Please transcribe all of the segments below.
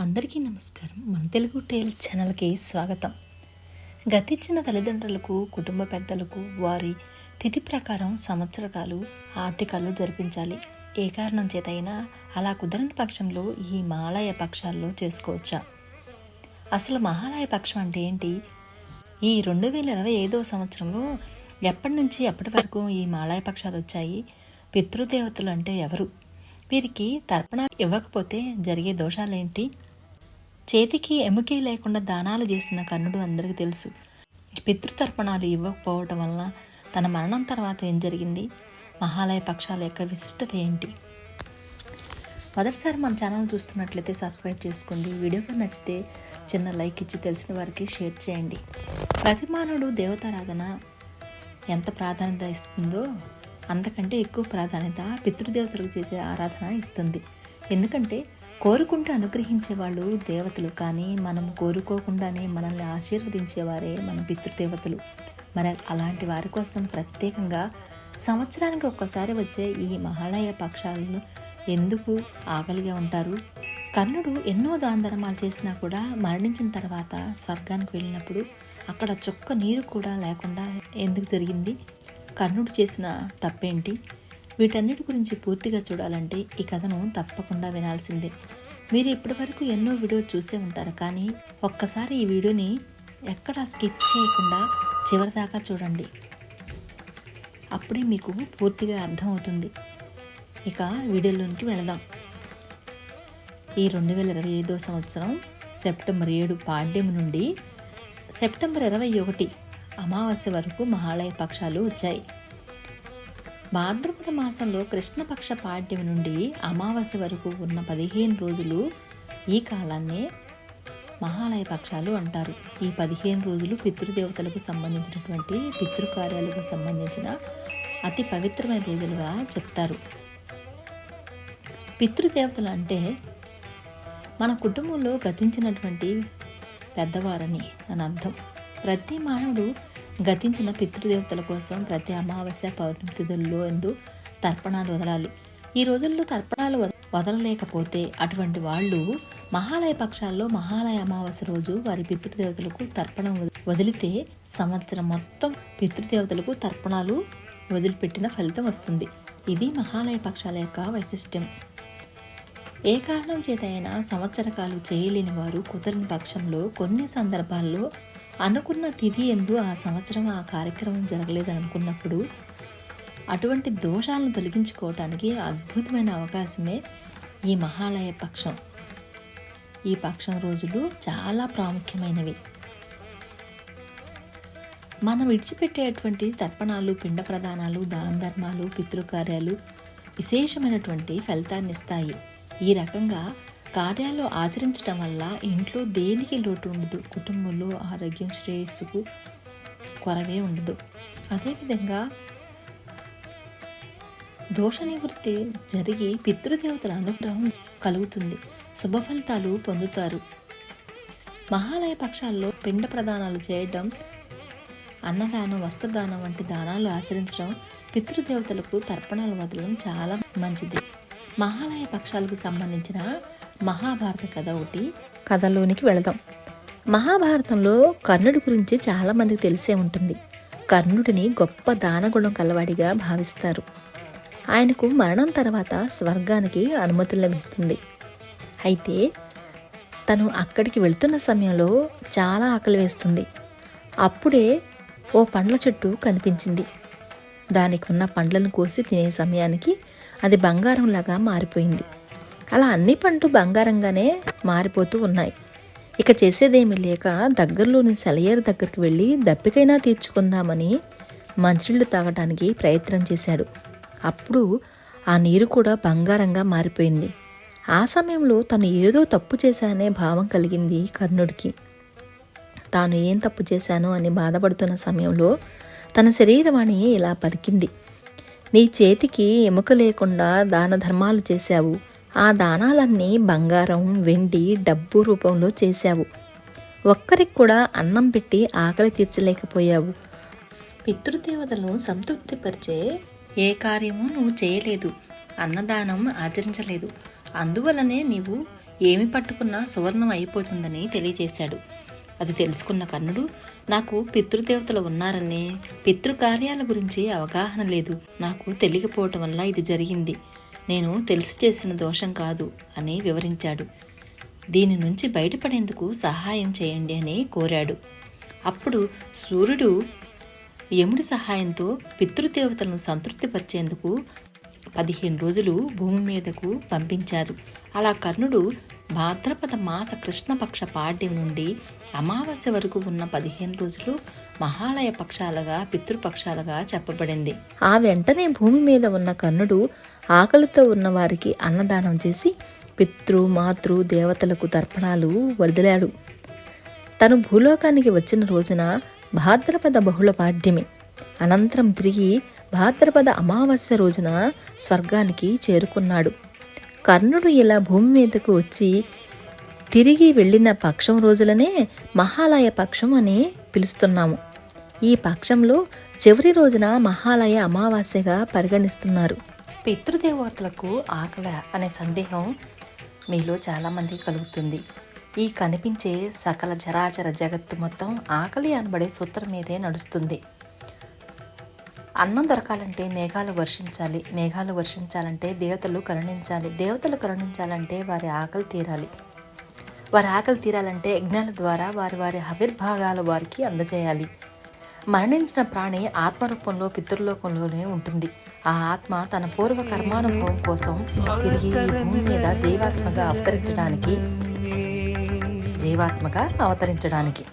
అందరికీ నమస్కారం. మన తెలుగు టేల్ ఛానల్కి స్వాగతం. గతించిన తల్లిదండ్రులకు కుటుంబ పెద్దలకు వారి తిథి ప్రకారం సంవత్సరకాలు ఆర్థికాలు జరిపించాలి. ఏ కారణం చేతైనా అలా కుదరని పక్షంలో ఈ మహాలయ పక్షాల్లో చేసుకోవచ్చా? అసలు మహాలయ పక్షం అంటే ఏంటి? ఈ రెండు వేల ఇరవై ఐదవ సంవత్సరంలో ఎప్పటి నుంచి ఎప్పటి వరకు ఈ మాలాయ పక్షాలు వచ్చాయి? పితృదేవతలు అంటే ఎవరు? వీరికి తర్పణ ఇవ్వకపోతే జరిగే దోషాలేంటి? చేతికి ఎముకే లేకుండా దానాలు చేసిన కర్ణుడు అందరికీ తెలుసు. పితృతర్పణాలు ఇవ్వకపోవటం వలన తన మరణం తర్వాత ఏం జరిగింది? మహాలయ పక్షాల యొక్క విశిష్టత ఏంటి? మొదటిసారి మన ఛానల్ చూస్తున్నట్లయితే సబ్స్క్రైబ్ చేసుకోండి. వీడియోగా నచ్చితే చిన్న లైక్ ఇచ్చి తెలిసిన వారికి షేర్ చేయండి. ప్రతి మానవుడు దేవతారాధన ఎంత ప్రాధాన్యత ఇస్తుందో అంతకంటే ఎక్కువ ప్రాధాన్యత పితృదేవతలకు చేసే ఆరాధన ఇస్తుంది. ఎందుకంటే కోరుకుంటూ అనుగ్రహించే వాళ్ళు దేవతలు కానీ మనం కోరుకోకుండానే మనల్ని ఆశీర్వదించేవారే మన పితృదేవతలు. మరి అలాంటి వారి కోసం ప్రత్యేకంగా సంవత్సరానికి ఒక్కసారి వచ్చే ఈ మహాలయ పక్షాలను ఎందుకు ఆకలిగా ఉంటారు? కర్ణుడు ఎన్నో దాన ధర్మాలు చేసినా కూడా మరణించిన తర్వాత స్వర్గానికి వెళ్ళినప్పుడు అక్కడ చుక్క నీరు కూడా లేకుండా ఎందుకు జరిగింది? కర్ణుడు చేసిన తప్పేంటి? వీటన్నిటి గురించి పూర్తిగా చూడాలంటే ఈ కథను తప్పకుండా వినాల్సిందే. మీరు ఇప్పటివరకు ఎన్నో వీడియోలు చూసే ఉంటారు కానీ ఒక్కసారి ఈ వీడియోని ఎక్కడా స్కిప్ చేయకుండా చివరిదాకా చూడండి. అప్పుడే మీకు పూర్తిగా అర్థమవుతుంది. ఇక వీడియోలోనికి వెళదాం. ఈ రెండు వేల ఇరవై ఐదో సంవత్సరం సెప్టెంబర్ ఏడు పాడ్యం నుండి సెప్టెంబర్ ఇరవై ఒకటి అమావాస్య వరకు మహాలయ పక్షాలు వచ్చాయి. భాద్రపద మాసంలో కృష్ణపక్ష పాడ్యం నుండి అమావాస్య వరకు ఉన్న పదిహేను రోజులు ఈ కాలాన్నే మహాలయ పక్షాలు అంటారు. ఈ పదిహేను రోజులు పితృదేవతలకు సంబంధించినటువంటి పితృకార్యాలకు సంబంధించిన అతి పవిత్రమైన రోజులుగా చెప్తారు. పితృదేవతలు అంటే మన కుటుంబంలో గతించినటువంటి పెద్దవారని అని అర్థం. ప్రతి మానవుడు గతించిన పితృదేవతల కోసం ప్రతి అమావాస్య పౌర్ణమి తిథుల్లో ఎందు తర్పణాలు వదలాలి. ఈ రోజుల్లో తర్పణాలు వదలలేకపోతే అటువంటి వాళ్ళు మహాలయ పక్షాల్లో మహాలయ అమావాస్య రోజు వారి పితృదేవతలకు తర్పణం వదిలితే సంవత్సరం మొత్తం పితృదేవతలకు తర్పణాలు వదిలిపెట్టిన ఫలితం వస్తుంది. ఇది మహాలయ పక్షాల యొక్క వైశిష్ట్యం. ఏ కారణం చేతైనా సంవత్సరకాలు చేయలేని వారు కుదరని పక్షంలో కొన్ని సందర్భాల్లో అనుకున్న తిథి ఎందు ఆ సంవత్సరం ఆ కార్యక్రమం జరగలేదనుకున్నప్పుడు అటువంటి దోషాలను తొలగించుకోవటానికి అద్భుతమైన అవకాశమే ఈ మహాలయ పక్షం. ఈ పక్షం రోజులు చాలా ప్రాముఖ్యమైనవి. మనం విడిచిపెట్టేటువంటి తర్పణాలు పిండ ప్రదానాలు దాన ధర్మాలు పితృకార్యాలు విశేషమైనటువంటి ఫలితాన్ని ఇస్తాయి. ఈ రకంగా కార్యాలు ఆచరించడం వల్ల ఇంట్లో దేనికి లోటు ఉండదు? కుటుంబంలో ఆరోగ్యం శ్రేయస్సుకు కొరవే ఉండదు. అదేవిధంగా దోష నివృత్తి జరిగి పితృదేవతల అనుగ్రహం కలుగుతుంది. శుభ ఫలితాలు పొందుతారు. మహాలయ పక్షాల్లో పిండ ప్రదానాలు చేయడం అన్నదానం వస్త్రదానం వంటి దానాలు ఆచరించడం పితృదేవతలకు తర్పణాలు వదలడం చాలా మంచిది. మహాలయ పక్షాలకు సంబంధించిన మహాభారత కథ ఒకటి కథలోనికి వెళదాం. మహాభారతంలో కర్ణుడి గురించి చాలామందికి తెలిసే ఉంటుంది. కర్ణుడిని గొప్ప దానగుణం కలవాడిగా భావిస్తారు. ఆయనకు మరణం తర్వాత స్వర్గానికి అనుమతులు లభిస్తుంది. అయితే తను అక్కడికి వెళ్తున్న సమయంలో చాలా ఆకలి వేస్తుంది. అప్పుడే ఓ పండ్ల చెట్టు కనిపించింది. దానికి ఉన్న పండ్లను కోసి తినే సమయానికి అది బంగారంలాగా మారిపోయింది. అలా అన్ని పండ్లు బంగారంగానే మారిపోతూ ఉన్నాయి. ఇక చేసేదేమీ లేక దగ్గరలోని సెలయేరు దగ్గరికి వెళ్ళి దప్పికైనా తీర్చుకుందామని మంచినీళ్ళు తాగడానికి ప్రయత్నం చేశాడు. అప్పుడు ఆ నీరు కూడా బంగారంగా మారిపోయింది. ఆ సమయంలో తను ఏదో తప్పు చేశానే భావం కలిగింది కర్ణుడికి. తాను ఏం తప్పు చేశానో అని బాధపడుతున్న సమయంలో తన శరీరవాణి ఇలా పలికింది. నీ చేతికి ఎముక లేకుండా దాన ధర్మాలు చేశావు. ఆ దానాలన్నీ బంగారం వెండి డబ్బు రూపంలో చేశావు. ఒక్కరికి కూడా అన్నం పెట్టి ఆకలి తీర్చలేకపోయావు. పితృదేవతలను సంతృప్తిపరిచే ఏ కార్యము నువ్వు చేయలేదు. అన్నదానం ఆచరించలేదు. అందువలనే నీవు ఏమి పట్టుకున్నా సువర్ణం అయిపోతుందని తెలియజేశాడు. అది తెలుసుకున్న కర్ణుడు నాకు పితృదేవతలు ఉన్నారనే పితృకార్యాల గురించి అవగాహన లేదు. నాకు తెలియకపోవటం వల్ల ఇది జరిగింది. నేను తెలిసి చేసిన దోషం కాదు అని వివరించాడు. దీని నుంచి బయటపడేందుకు సహాయం చేయండి అని కోరాడు. అప్పుడు సూర్యుడు యముడి సహాయంతో పితృదేవతలను సంతృప్తిపరిచేందుకు పదిహేను రోజులు భూమి మీదకు పంపించారు. అలా కర్ణుడు భాద్రపద మాస కృష్ణపక్ష పాడ్యం నుండి అమావాస్య వరకు ఉన్న పదిహేను రోజులు మహాలయ పక్షాలుగా పితృపక్షాలుగా చెప్పబడింది. ఆ వెంటనే భూమి మీద ఉన్న కర్ణుడు ఆకలితో ఉన్న వారికి అన్నదానం చేసి పితృ మాతృ దేవతలకు తర్పణాలు వదిలాడు. తను భూలోకానికి వచ్చిన రోజున భాద్రపద బహుళ పాడ్యమే. అనంతరం తిరిగి భాద్రపద అమావాస్య రోజున స్వర్గానికి చేరుకున్నాడు. కర్ణుడు ఇలా భూమి మీదకు వచ్చి తిరిగి వెళ్ళిన పక్షం రోజులనే మహాలయ పక్షం అని పిలుస్తున్నాము. ఈ పక్షంలో చివరి రోజున మహాలయ అమావాస్యగా పరిగణిస్తున్నారు. పితృదేవతలకు ఆకల అనే సందేహం మీలో చాలామంది కలుగుతుంది. ఈ కనిపించే సకల జరాచర జగత్తు మొత్తం ఆకలి అనబడే సూత్రం మీదే నడుస్తుంది. అన్నం దొరకాలంటే మేఘాలు వర్షించాలి. మేఘాలు వర్షించాలంటే దేవతలు కరుణించాలి. దేవతలు కరుణించాలంటే వారి ఆకలి తీరాలి. వారి ఆకలి తీరాలంటే యజ్ఞాల ద్వారా వారి వారి ఆవిర్భాగాలు వారికి అందజేయాలి. మరణించిన ప్రాణి ఆత్మరూపంలో పితృలోకంలోనే ఉంటుంది. ఆ ఆత్మ తన పూర్వ కర్మానుభవం కోసం తిరిగి భూమి మీద జీవాత్మగా అవతరించడానికి జీవాత్మగా అవతరించడానికి.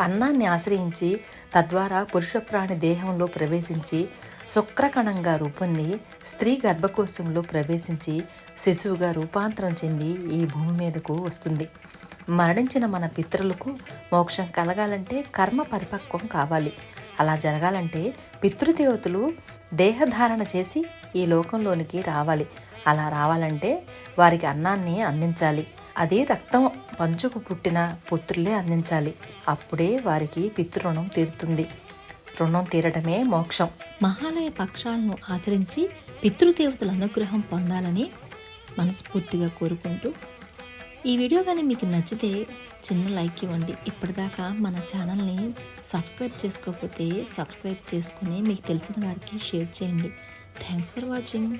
అన్నాన్ని ఆశ్రయించి తద్వారా పురుష ప్రాణి దేహంలో ప్రవేశించి శుక్రకణంగా రూపొంది స్త్రీ గర్భకోశంలో ప్రవేశించి శిశువుగా రూపాంతరం చెంది ఈ భూమి మీదకు వస్తుంది. మరణించిన మన పితృలకు మోక్షం కలగాలంటే కర్మ పరిపక్వం కావాలి. అలా జరగాలంటే పితృదేవతలు దేహధారణ చేసి ఈ లోకంలోనికి రావాలి. అలా రావాలంటే వారికి అన్నాన్ని అందించాలి. అది రక్తం పంచుకు పుట్టిన పుత్రులే అందించాలి. అప్పుడే వారికి పితృణం తీరుతుంది. రుణం తీరడమే మోక్షం. మహాలయ పక్షాలను ఆచరించి పితృదేవతల అనుగ్రహం పొందాలని మనస్ఫూర్తిగా కోరుకుంటూ ఈ వీడియో కానీ మీకు నచ్చితే చిన్న లైక్ ఇవ్వండి. ఇప్పటిదాకా మన ఛానల్ని సబ్స్క్రైబ్ చేసుకోకపోతే సబ్స్క్రైబ్ చేసుకుని మీకు తెలిసిన వారికి షేర్ చేయండి. Thanks for watching.